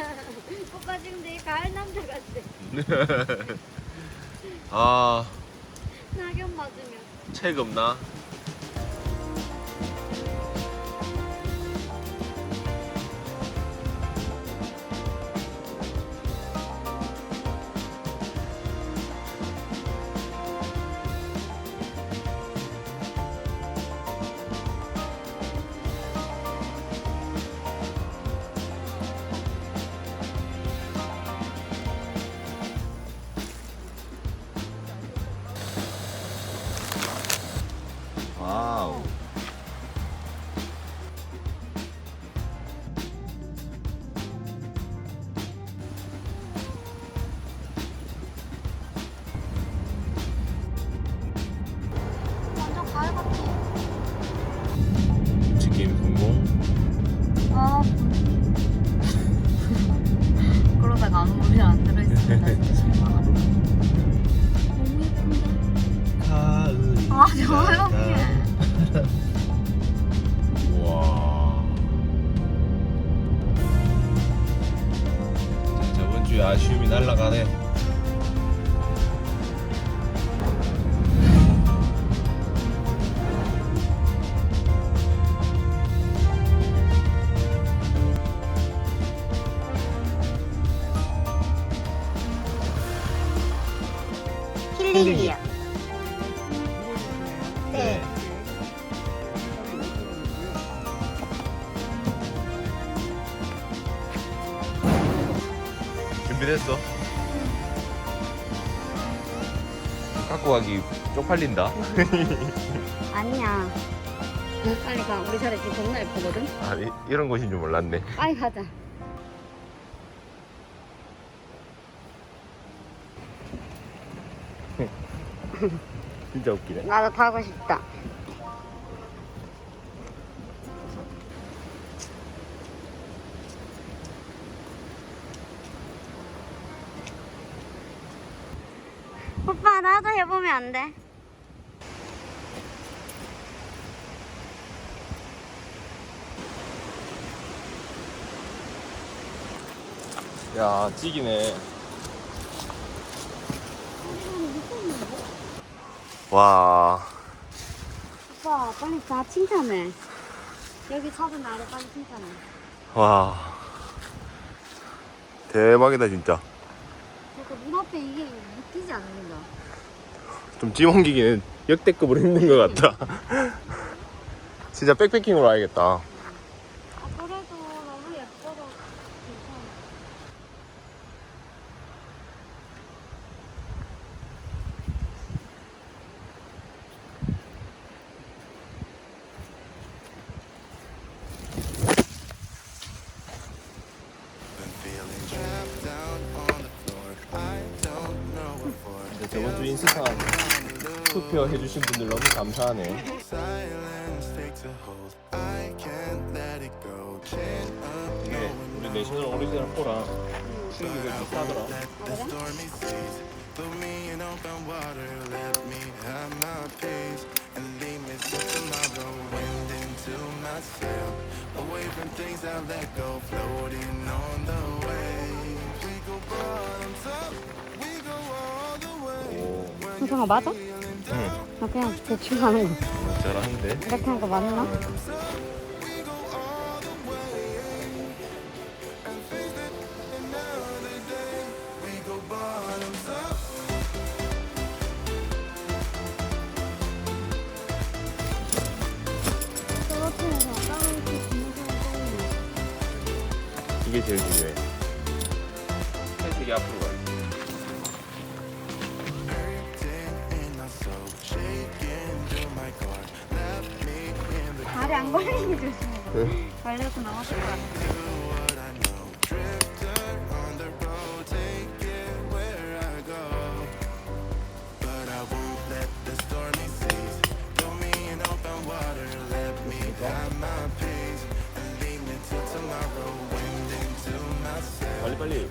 오빠 지금 되게 가을 남자 같아. 아, 낙엽 맞으면. 책 없나? 준비됐어? 갖고 가기 쪽팔린다. 아니야. 빨리 가. 우리 자리 지금 겁나 예쁘거든? 아니 이런 곳인 줄 몰랐네. 빨리 가자. 진짜 웃기네. 나도 타고 싶다. 안 돼? 야 찌기네. 와. 오빠 빨리 다 칭찬해. 여기 sab은 나를 빨리 칭찬해. 와. 대박이다 진짜. 저거 눈앞에 이게 느끼지 않는다. 좀찜 옮기기는 역대급으로 힘든 것 같다. 진짜 백패킹으로 와야겠다. 감사하네. Silence takes a hold. I can't let it go. Chain up, 이게 우리 내셔널 오리지널 포랑 충격이 비슷하더라. the stormy seas. Put me in open water. Let me have my peace and leave me till tomorrow. Wind into my sail, away from things I let go. Floating on the waves. We go bottoms up. We go all the way. 오, 형성아 맞아? 응, 나 그냥 대충 하는 거. 잘하는데. 이렇게 하는 거 맞나? And leave me till tomorrow. Wind into my sail. 빨리 빨리.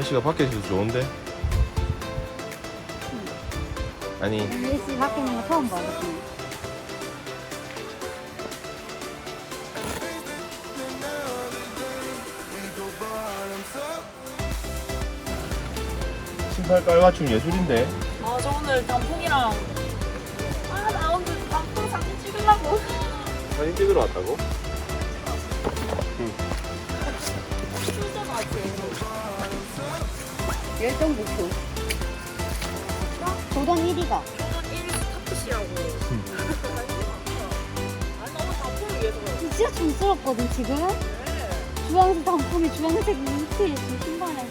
날씨가 밖에 있어서 좋은데? 아니 일시 바뀌는 거 처음 봐. 그치? 신발 깔맞춤 예술인데 아, 저 오늘 단풍이랑 아, 나 오늘 단풍 사진 찍으려고. 사진 찍으러 왔다고? 열정 목표. 도전 1위가. 저는 1위 스타트시라고. 아니, 너무 단풍을 위해서 그래. 진짜 촌스럽거든 지금. 주황색 단풍이 주황색 민트 저 신발에.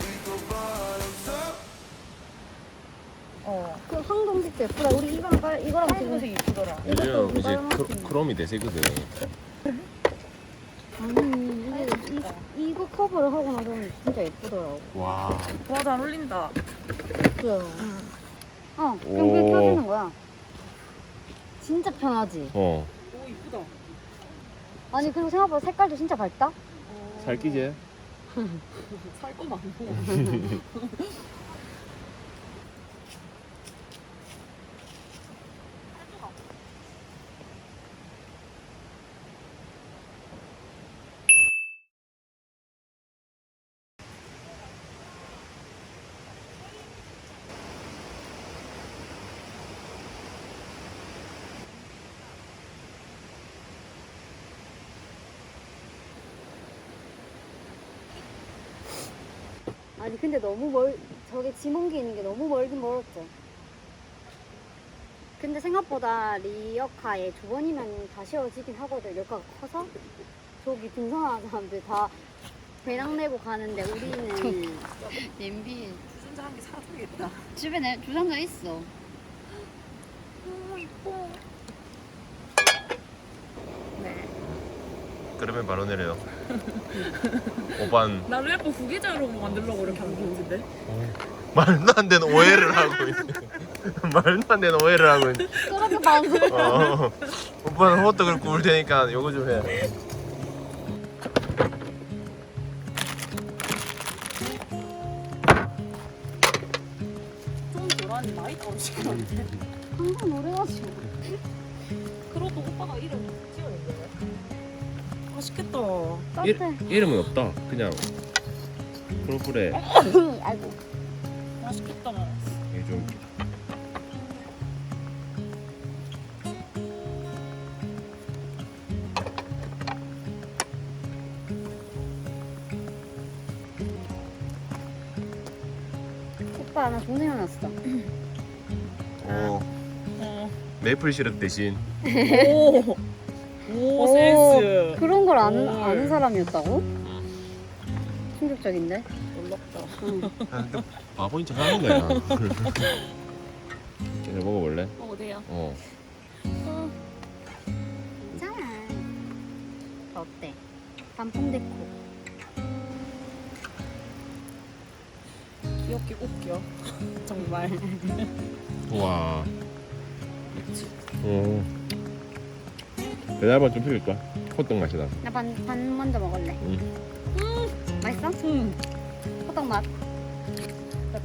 어. 그 황동색도 예쁘다. 우리 이거랑 깔 이거랑 지금 색이 이쁘더라. 요즘 이제 크롬이 대세거든 아니 이게 커버를 하고 나서는 진짜 예쁘더라고. 와 와, 잘 어울린다. 그래요. 어, 오. 그냥 그렇게 펴주는 거야. 진짜 편하지. 어. 오, 이쁘다. 아니 그리고 생각보다 색깔도 진짜 밝다. 살기제? 살거 많고. 근데 너무 멀 저게 지몽기 있는 게 너무 멀긴 멀었죠. 근데 생각보다 리어카에 두 번이면 다 씌워지긴 하거든. 리어카가 커서 저기 등산하는 사람들 다 배낭 내고 가는데 우리는 냄비 진짜 한개 사줘야겠다. 주변에 주상자 있어. 오, 이뻐. 10g에 만 원이래요. 5반 나를 예뻐 뭐 구기자로 뭐 만들려고 이렇게 한 건데. 어. 말도 안 되는 오해를 하고 있네. 말도 안 되는 오해를 하고 있네. 그렇게 방송. 어. 오빠는 호떡을 구울 테니까 요거 좀 해. 좀 돌아니 많이 떨어지긴 한데. 한번 오래 가지고. 따뜻해. 이름은 없다. 그냥 프로프레 아이고. 맛있겠다. 이게 좀 오빠 나 좋은 생각 났어. 어, 어. 메이플 시럽 대신 오. 아는 헐. 아는 사람이었다고? 충격적인데. 놀랍다. 응. 아, 또 바보인 척 하는 거야. 이제 먹어볼래? 어, 어디야? 어. 괜찮아. 어때? 단풍 데코. 귀엽게 웃겨. 정말. 와. 어. 배달만 좀 필요할까? 호떡 맛이 나. 나반 반 먼저 먹을래. 응. 맛있어? 응. 호떡 맛.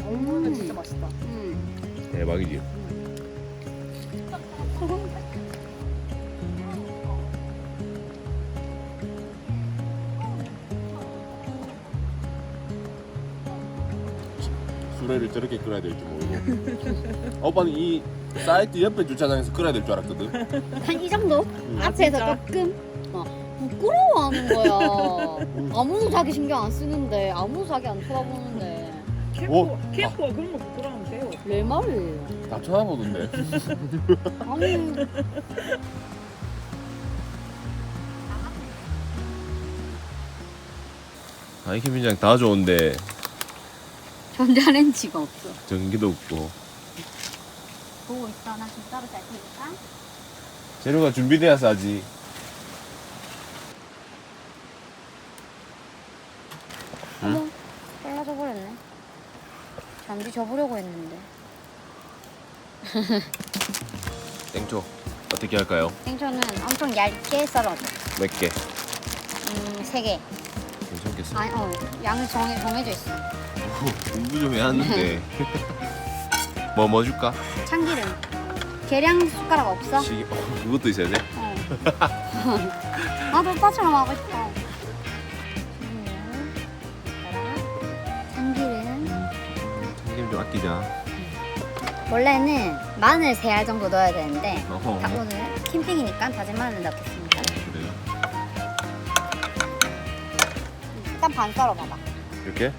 먹으면 진짜 맛있다. 음. 대박이지. 수레를 저렇게 끓여야 될 줄 모르고. 오빠는 이 사이트 옆에 주차장에서 끓여야 될 줄 알았거든. 한 이 정도? 앞에서 진짜? 조금 어, 부끄러워하는 거야. 아무도 자기 신경 안 쓰는데 아무도 자기 안 쳐다보는데 캠프, 캠프가 그런 거 부끄러우면 돼요. 내 말이에요. 다 쳐다보던데. 아니 아이 캠핑장 다 좋은데 전자레인지가 없어. 전기도 없고 보고 있어. 나 진짜로 잘 테니까. 재료가 준비돼야 싸지. 응? 어머, 빨라져 버렸네. 잠시 접으려고 했는데. 땡초 어떻게 할까요? 생초는 엄청 얇게 썰어줘. 몇 개? 음, 세 개. 괜찮겠어. 아니, 어, 양이 정해, 정해져 있어. 공부 좀 해왔는데. 뭐, 뭐 줄까? 참기름. 계량 숟가락 없어? 시계. 어, 그것도 있어야 돼? 어. 나도 오빠처럼 하고 싶어. 아끼자. 원래는 마늘 3알 정도 넣어야 되는데 어허. 다 오늘 캠핑이니까 다진 마늘 넣겠습니다. 그래요? 일단 반 썰어봐봐. 이렇게?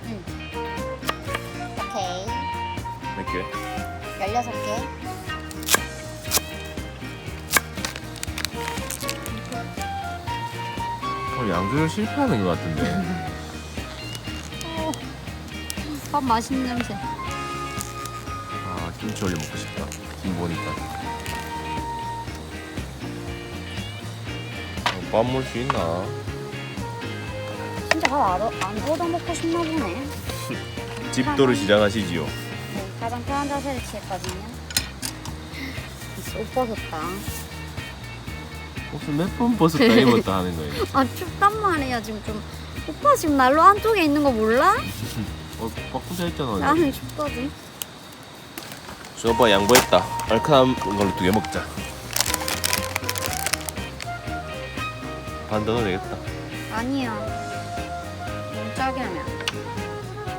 오케이. 몇 개? 16개. 어, 양조절 실패하는 것 같은데. 밥 맛있는 냄새. 아, 김치 올려 먹고 싶다. 김 보니까. 어, 밥 먹을 수 있나? 진짜 밥안 얻어 먹고 싶나 보네. 집도를 시작하시지요. 네, 가장 편한 자세를 취했거든요. 진짜 옷 벗었다. 옷을 몇 번 벗었다 입었다 하는 거예요. 아 춥단 말이야 지금 좀. 오빠 지금 난로 안쪽에 있는 거 몰라? 어, 바꾸자 했잖아. 나는 춥거든. 저 오빠 양보했다. 얼큰한 걸로 두 개 먹자. 반 더 넣어도 되겠다. 아니야. 너무 짜게 하면.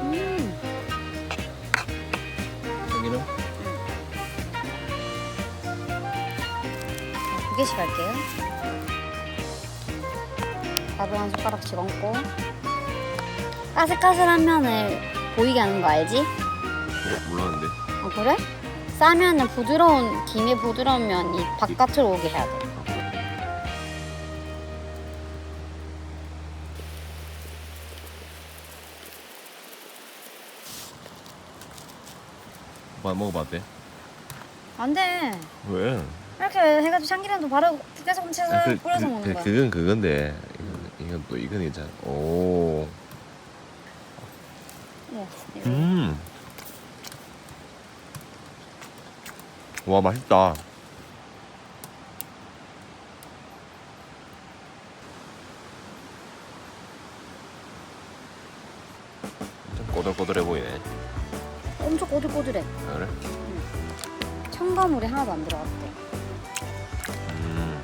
음. 참기름? 자, 두 개씩 할게요. 밥을 한 숟가락씩 얹고. 까슬까슬한 면을 보이게 하는 거 알지? 어, 몰랐는데. 어, 그래? 싸면은 부드러운, 김에 부드러운 면이 바깥으로 오게 해야 돼. 오빠 먹어봐도 돼? 안 돼. 왜? 이렇게 해가지고 참기름도 바로 계속 훔쳐서 아, 그, 뿌려서 그, 먹는 그, 거야. 그건 그건데. 이건, 이건 또 이건 괜찮아. 오. 네. 음. 와 맛있다. 좀 꼬들꼬들해 보이네. 엄청 꼬들꼬들해. 아, 그래? 첨가물이 하나도 안 들어갔대. 음.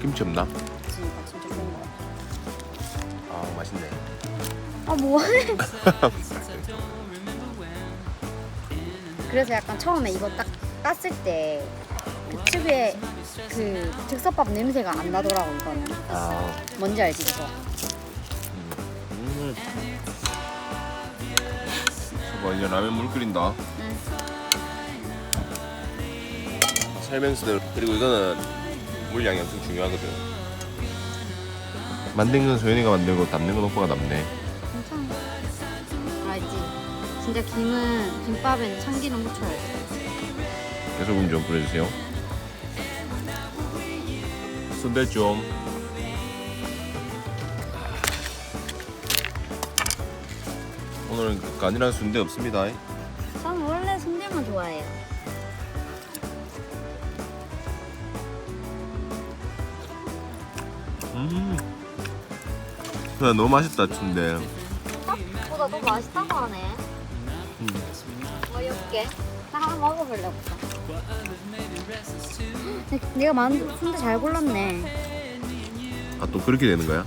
김치 없나? 진짜 좋은 거 같아. 아 맛있네. 아 뭐해? 그래서 약간 처음에 이거 딱 땄을 때 그 특유의 그 즉석밥 냄새가 안 나더라고 이거는. 아. 뭔지 알지 그거? 음. 저봐 이제 라면 물 끓인다. 응. 설명서대로 그리고 이거는 물량이 엄청 중요하거든. 만든 건 소연이가 만들고 담는 건 오빠가 담네. 괜찮아. 알지? 진짜 김은 김밥에는 참기름 묻혀야 돼. 해소금 좀 뿌려주세요. 순대 좀. 오늘은 그 간이랑 순대 없습니다. 저는 원래 순대만 좋아해요. 음. 야, 너무 맛있다 순대. 생각보다 더 맛있다고 하네. 음. 어이없게. 나 하나 먹어볼래 보다. 내가 만든 순대 잘 골랐네. 아 또 그렇게 되는 거야?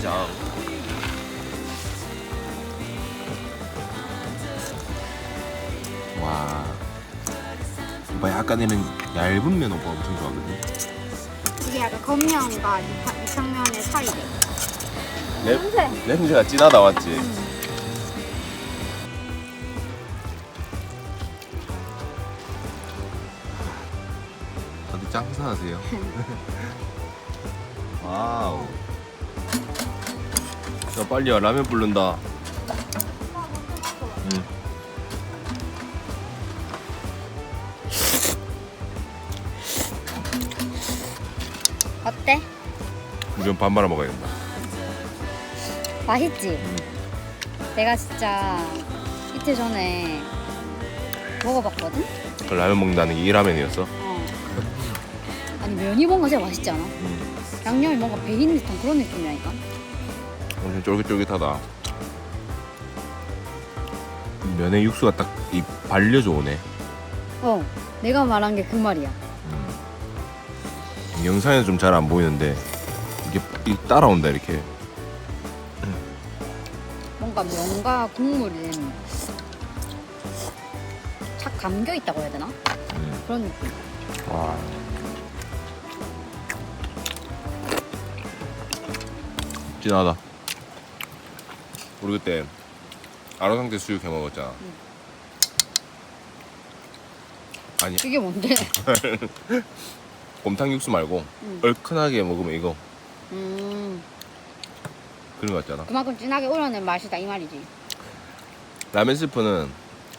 장 와. 오빠 약간 이런 얇은 면 오빠 엄청 좋아하거든. 이게 약간 겉면과 이- 이상면의 사이래. 냄, 냄새. 냄새가 진하다 맞지? 어디 짱사하세요? 빨리야 라면 부른다 어때? 우선 밥 말아 먹어야겠다 맛있지? 내가 진짜 이틀 전에 먹어봤거든? 그 라면 먹는다는 게 이 라면이었어? 어. 아니 면이 뭔가 진짜 맛있지 않아? 응. 양념이 뭔가 배인 듯한 그런 느낌이라니까? 쫄깃쫄깃하다. 면에 육수가 딱 이 발려져 오네. 어 내가 말한 게 그 말이야 영상에는 좀 잘 안 보이는데 이게 이 따라온다 이렇게. 뭔가 면과 국물이 착 감겨 있다고 해야 되나? 음. 그런 느낌 와. 진하다. 우리 그때 아로상태 수육 해 먹었잖아. 아니 이게 뭔데? 곰탕 육수 말고 음. 얼큰하게 먹으면 이거 음 그런 거 같잖아. 그만큼 진하게 우려낸 맛이다 이 말이지 라면 스프는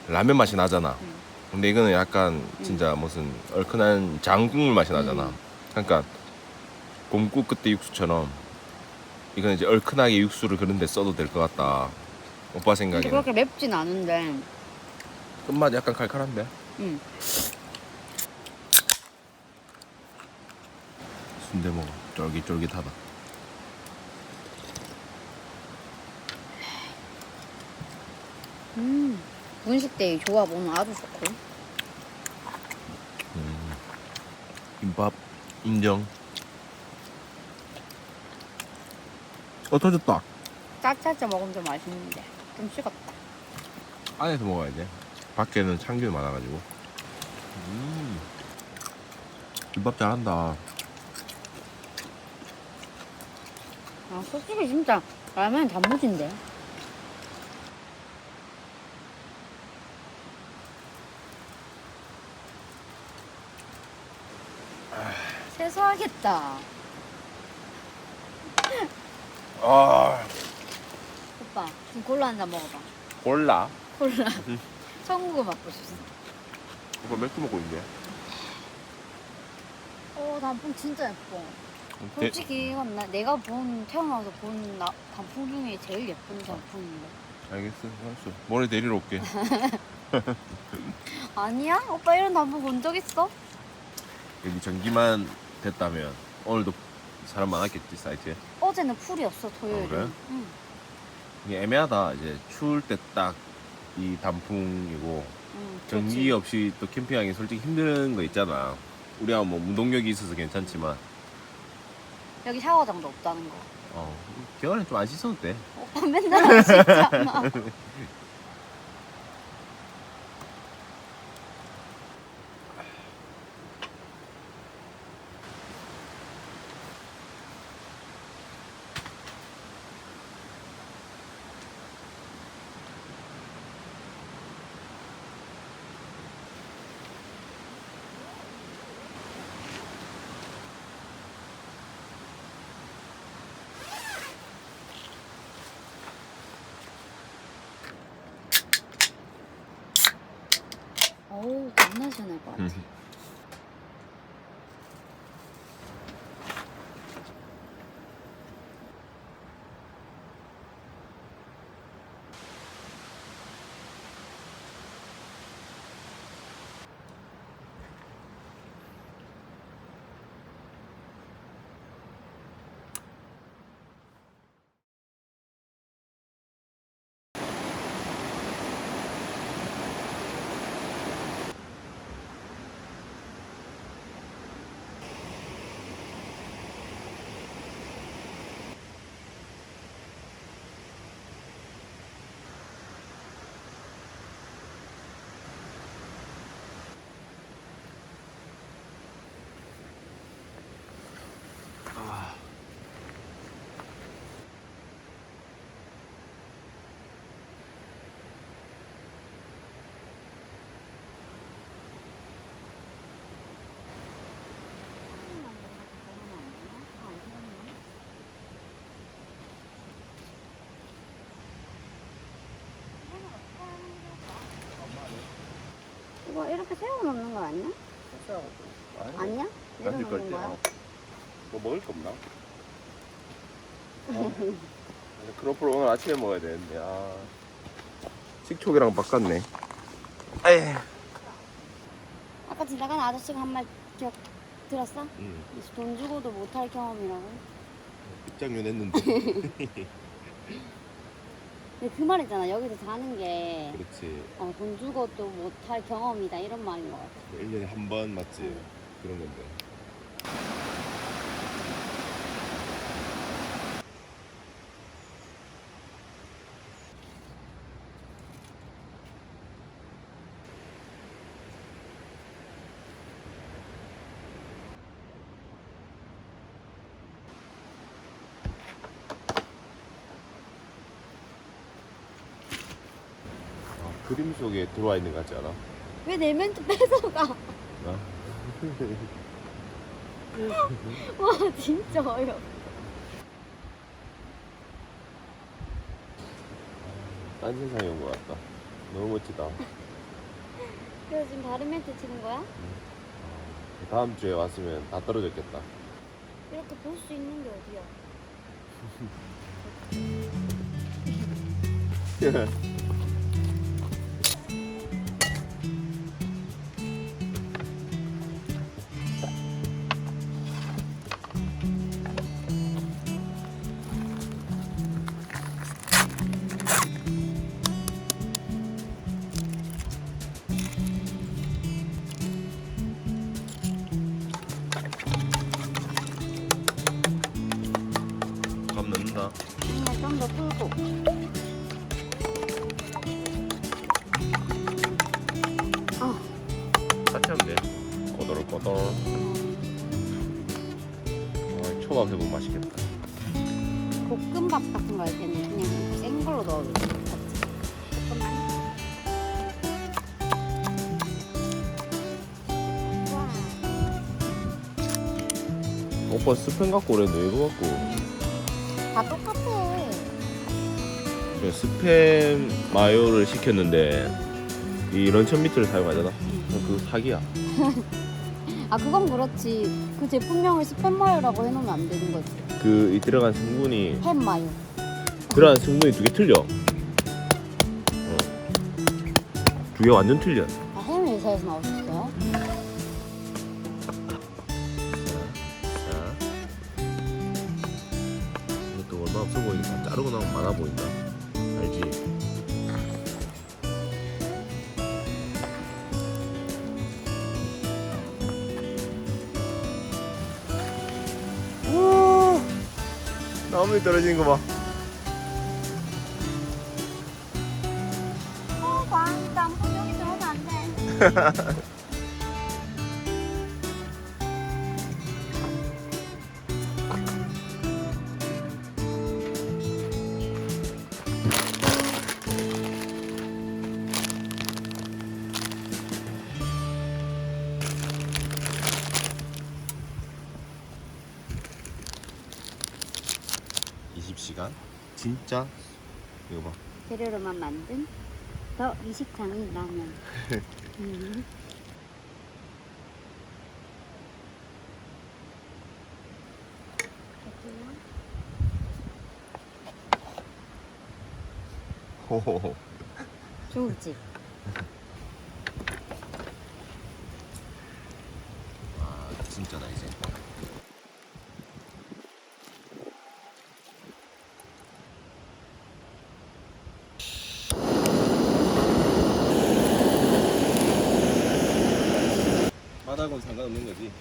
라면 맛이 나잖아. 음. 근데 이거는 약간 진짜 무슨 얼큰한 장국물 맛이 나잖아. 음. 그러니까 곰국 그때 육수처럼 이거는 이제 얼큰하게 육수를 그런 데 써도 될 것 같다. 오빠 근데 생각에는 그렇게 맵진 않은데 끝맛 약간 칼칼한데. 음. 순대 먹어. 쫄깃쫄깃하다. 음. 분식대의 조합 오늘 아주 좋고 김밥 인정. 어 터졌다. 짜짜짜 먹으면 좀 맛있는데 좀 식었다 안에서 먹어야 돼. 밖에는 참기름 많아가지고. 음. 김밥 잘한다. 아 솔직히 진짜 라면 단무지인데 세수하겠다 아. 오빠 지금 콜라 한 잔 먹어봐 골라. 콜라 천국을 맛보고 싶어 오빠 맥주 먹고 있는데. 어 단풍 진짜 예뻐 대, 솔직히 이건 나, 내가 본 태어나서 본 나, 단풍 중에 제일 예쁜 단풍인데 알겠어. 알았어. 모레 데리러 올게. 아니야? 오빠 이런 단풍 본 적 있어? 여기 전기만 됐다면 오늘도 사람 많았겠지 사이트에. 어제는 풀이었어 토요일에 아, 그래? 응. 이게 애매하다. 이제 추울 때 딱 이 단풍이고 응, 전기. 없이 또 캠핑하기 솔직히 힘든 거 있잖아. 우리가 뭐 무동력이 있어서 괜찮지만 여기 샤워장도 없다는 거 어, 겨울엔 좀 안 씻어도 돼. 오빠 맨날 안 씻잖 겁나 시원할 것 같아 음. 이거 이렇게 세워놓는 거 아니야? 아니야? 던질 걸 내려놓는 때. 거야? 뭐 먹을 거 없나? 아, 크로플 오늘 아침에 먹어야 되는데 아 식초기랑 바꿨네 에이 아까 지나간 아저씨가 한 말 기억 들었어? 응돈 주고도 못할 경험이라고. 입장료 냈는데 근데 그 말이잖아. 여기서 사는 게 그렇지 어, 돈 주고도 못할 경험이다 이런 말인 것 같아. 1년에 한 번 맞지 응. 그런 건데 그림 속에 들어와 있는 것 같지 않아? 왜 내 멘트 뺏어가? 아. 와 진짜 어이없. 딴 세상에 온 것 같다. 너무 멋지다. 그래서 지금 다른 멘트 치는 거야? 다음 주에 왔으면 다 떨어졌겠다. 이렇게 볼 수 있는 게 어디야? 오빠 스팸 갖고 오랬는데 이거 갖고. 다 똑같아. 저 스팸 마요를 시켰는데 이 런천 미트를 사용하잖아. 그 사기야. 아 그건 그렇지. 그 제품명을 스팸 마요라고 해놓으면 안 되는 거지. 그 이 들어간 성분이 햄 마요. 들어간 성분이 두 개 틀려. 어. 두개 완전 틀려. 나무에 떨어지는 거 봐. 어, 광 짬뽕 여기 들어오면 안 돼. 만 만든 더 미식장인 라면. 음. 호호호. 중국집. 아, 진짜다 이제. 상관없는 거지.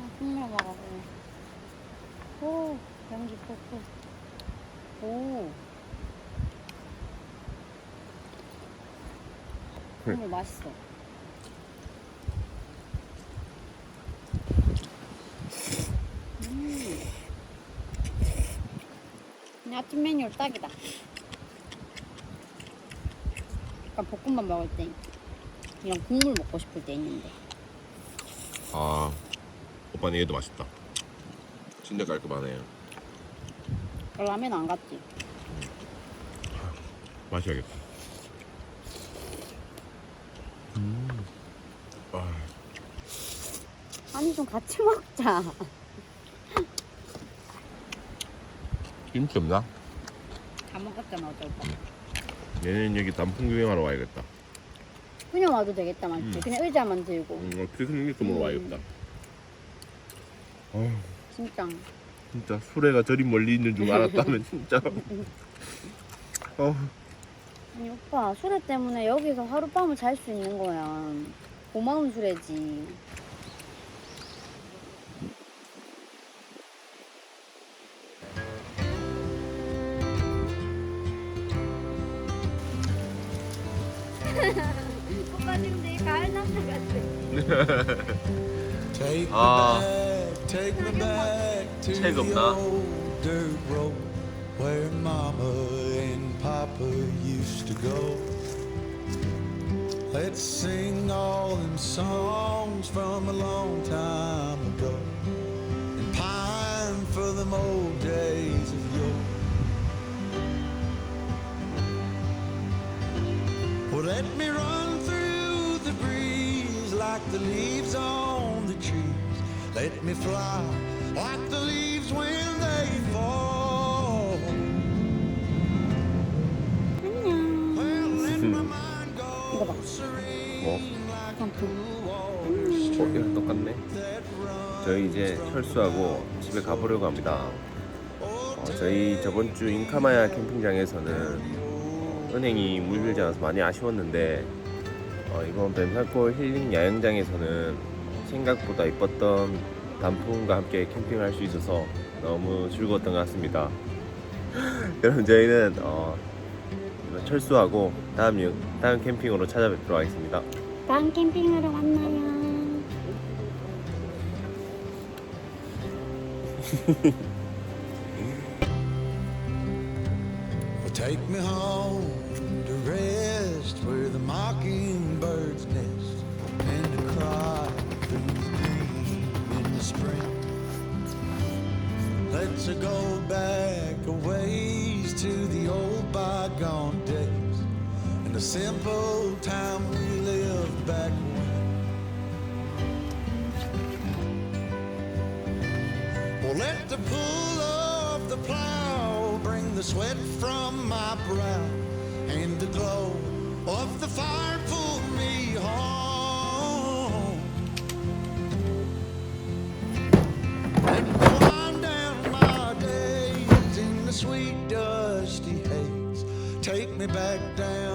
아, 국물 먹어보. 오, 연기 폭폭. 오. 국물 맛있어. 음. 아침 메뉴 딱이다. 약간 볶음밥 먹을 때 이런 국물 먹고 싶을 때 있는데. 아, 오빠는 얘도 맛있다. 진짜 깔끔하네. 라면 안 갔지? 마셔야겠다. 음. 아, 아니 좀 같이 먹자. 김치 없나? 다 먹었잖아 어제 오빠. 얘는 여기 단풍 구경하러 와야겠다. 그냥 와도 되겠다 맞지? 음. 그냥 의자만 들고. 음, 어떻게 생겼으면 음. 와야겠다. 어휴, 진짜. 진짜 수레가 저리 멀리 있는 줄 알았다면 진짜. 어, 아니 오빠 수레 때문에 여기서 하룻밤을 잘 수 있는 거야. 고마운 수레지. 오빠 지금 되게 가을 남자 같아. Take me Ah. back, take me back to 책 the 없나? old dirt road where Mama and Papa used to go. Let's sing all them songs from a long time ago and pine for them old days of yore. Well, let me run through the breeze Like the leaves on the trees. Let me fly like the leaves when they fall. Well, let my mind go serene 뭐? like 단풍. cool water 거기랑 똑같네. 저희 이제 철수하고 집에 가보려고 합니다. 어, 저희 저번 주 인카마야 캠핑장에서는 은행이 물 들지 않아서 많이 아쉬웠는데 어, 이번 뱀살골 힐링 야영장에서는 생각보다 이뻤던 단풍과 함께 캠핑을 할 수 있어서 너무 즐거웠던 것 같습니다. 여러분 저희는 어, 이번 철수하고 다음 유- 다음 캠핑으로 찾아뵙도록 하겠습니다. 다음 캠핑으로 만나요. Take me home to rest where the mockingbirds nest and to cry through green in the spring. Let's go back a ways to the old bygone days and the simple time we lived back when. Well, let the pull of the plow bring the sweat from my brow, and the glow of the fire back down